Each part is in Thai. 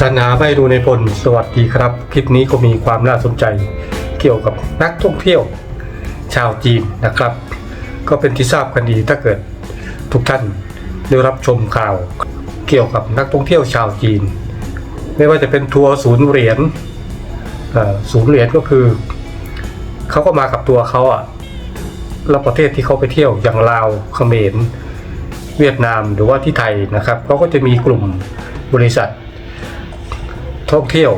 สนาไม่ดูในพลสวัสดีครับ คลิปนี้ก็มีความน่าสนใจเกี่ยวกับนักท่องเที่ยว ชาวจีนนะครับ ก็เป็นที่ทราบกันดีถ้าเกิดทุกท่านได้รับชมข่าว เกี่ยวกับนักท่องเที่ยวชาวจีน ไม่ว่าจะเป็นทัวร์ศูนย์เหรียญศูนย์เหรียญก็คือเขาก็มากับตัวเขาอะแล้วประเทศที่เขาไปเที่ยวอย่างลาวเขมรเวียดนามหรือว่าที่ไทยนะครับเขาก็จะมีกลุ่มบริษัท ท่องเที่ยว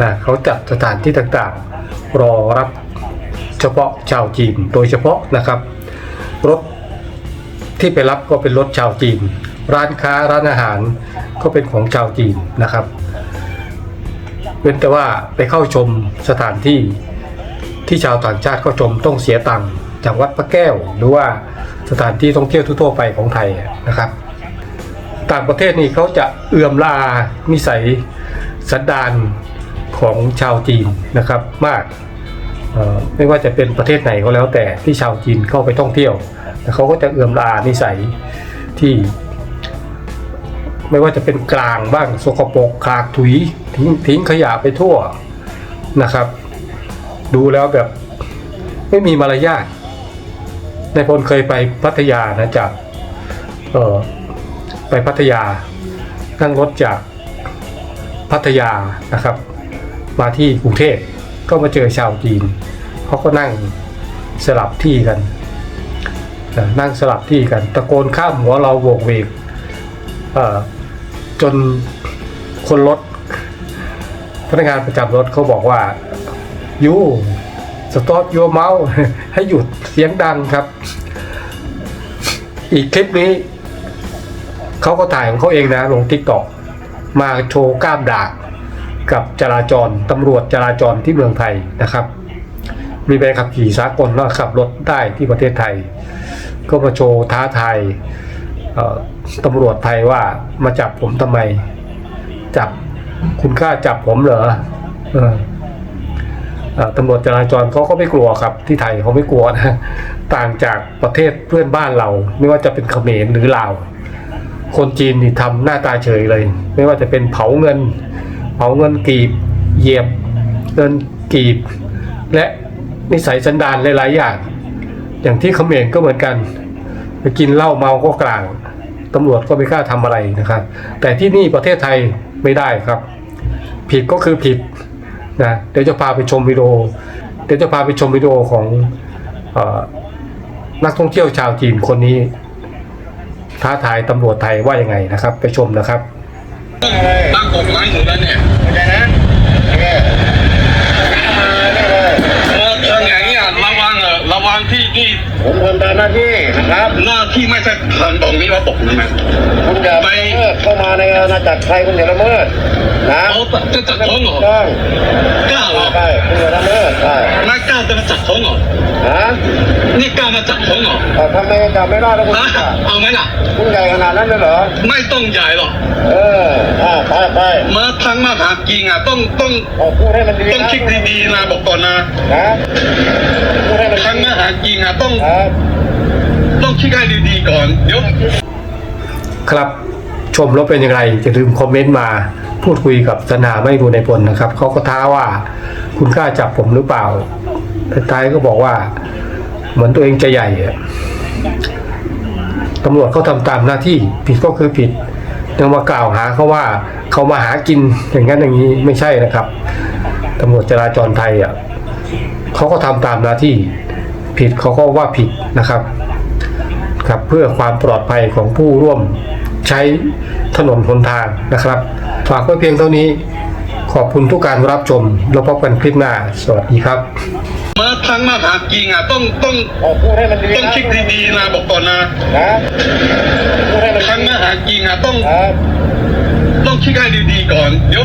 นะเขาจัดสถานที่ต่างๆ รอรับเฉพาะชาวจีนโดยเฉพาะนะครับ รถที่ไปรับก็เป็นรถชาวจีน ร้านค้าร้านอาหารก็เป็นของชาวจีนนะครับเว้นแต่ว่าไปเข้าชมสถานที่ที่ชาวต่างชาติเข้าชมต้องเสียตังค์จากวัดพระแก้ว หรือว่าสถานที่ท่องเที่ยวทั่วไปของไทยนะครับ ต่างประเทศนี่เขาจะเอื่อมลานิสัย สันดานของชาวจีนนะครับมากไม่ว่าจะเป็นประเทศไหนก็แล้วแต่ที่ชาวจีนเข้าไปท่องเที่ยวเขาก็จะเอื่อมลานิสัยที่ ไม่ว่าจะเป็นกลางบ้างสกปรกขากถุยทิ้งทิ้งขยะไปทั่วนะครับ ดูแล้วแบบไม่มีมารยาทในพลเคยไปพัทยานะจากไปพัทยานั่งรถจาก พัทยานะครับ มาที่กรุงเทพก็มาเจอชาวจีนเขาก็นั่งสลับที่กัน นั่งสลับที่กัน ตะโกนข้ามหัวเราโวกเวกจนคนรถพนักงานประจำรถเขาบอกว่ายูสต็อปยูเมาให้หยุดเสียงดังครับ อีกคลิปนี้ เขาก็ถ่ายของเขาเองนะ ลงทิกตอก มาโชว์กล้ามดากกับจราจรตำรวจจราจรที่เมืองไทยนะครับ มีใบขับขี่สากลว่าขับรถได้ที่ประเทศไทย ก็มาโชว์ท้าทายตำรวจไทยว่ามาจับผมทำไม จับคุณกล้าจับผมเหรออตำรวจจราจรเขาก็ไม่กลัวครับที่ไทยเขาไม่กลัวนะต่างจากประเทศเพื่อนบ้านเรา ไม่ว่าจะเป็นเขมรหรือลาว คนจีนนี่ทำหน้าตาเฉยเลย ไม่ว่าจะเป็นเผาเงิน เผาเงินกีบ เหยียบเงินกีบ และนิสัยสันดานหลายๆอย่าง อย่างที่เขมรก็เหมือนกัน ไปกินเหล้าเมาก็กลางตำรวจก็ไม่กล้าทำอะไรนะครับ แต่ที่นี่ประเทศไทยไม่ได้ครับ ผิดก็คือผิดนะเดี๋ยวจะพาไปชมวิดีโอเดี๋ยวจะพาไปชมวิดีโอของอนักท่องเที่ยวชาวจีนคนนี้ ท้าทายตำรวจไทยว่ายังไงนะครับ ไปชมนะครับตั้งกฎหมายอยู่แล้วเนี่ย เข้าใจนะโอเคมาได้เลย เออเอออย่างเงี้ยระวังเออระวังที่ที่ ผมทำตามหน้าที่นะครับ หน้าที่ไม่ใช่เพินตรงนี้ว่าตกนะคุณอย่าไปเข้ามาในอาณาจักรไทยคุณอย่าละเมิดนะเขาจะจับท้องเหรอต้องกล้าเหรอใช่คุณอย่าละเมิดใช่นายกล้าจะมาจับท้องเหรอฮะนี่กล้ามาจับท้องเหรอแต่ทำไมจับไม่ได้แล้วคุณเอาไหมล่ะคุณใหญ่ขนาดนั้นเลยเหรอไม่ต้องใหญ่หรอกเออไปไปมาทั้งมาหากินอะต้องต้องเอาพูดให้มันดีต้องคิดดีๆนะบอกก่อนนะนะพูดให้มันทั้งมาหากินอะต้อง ต้องคิดให้ดีๆก่อนเดี๋ยวครับชมแล้วเป็นย่างไรอย่าลืมคอมเมนต์มาพูดคุยกับสนาไม่ดูในพลนะครับเขาก็ท้าว่าคุณกล้าจับผมหรือเปล่าแต่ท้ายก็บอกว่า เหมือนตัวเองจะใหญ่ตำรวจเขาทำตามหน้าที่ผิดก็คือผิดยังมากล่าวหาเขาว่าเขามาหากินอย่างนั้นอย่างนี้ไม่ใช่นะครับตำรวจจราจรไทยอะเขาก็ทำตามหน้าที่ ผิดเขาก็ว่าผิดนะครับ ครับเพื่อความปลอดภัยของผู้ร่วมใช้ถนนหนทางนะครับฝากไว้เพียงเท่านี้ ขอบคุณทุกการรับชมแล้วพบกันคลิปหน้า สวัสดีครับ มาทั้งมาหากินอะต้องต้องเอาพูดให้มันดีต้องนะคิดดีๆนะบอกก่อนนะนะพูดให้มันทั้งดีมาหากินอะต้องครับต้องคิดให้ดีๆก่อนเดี๋ยว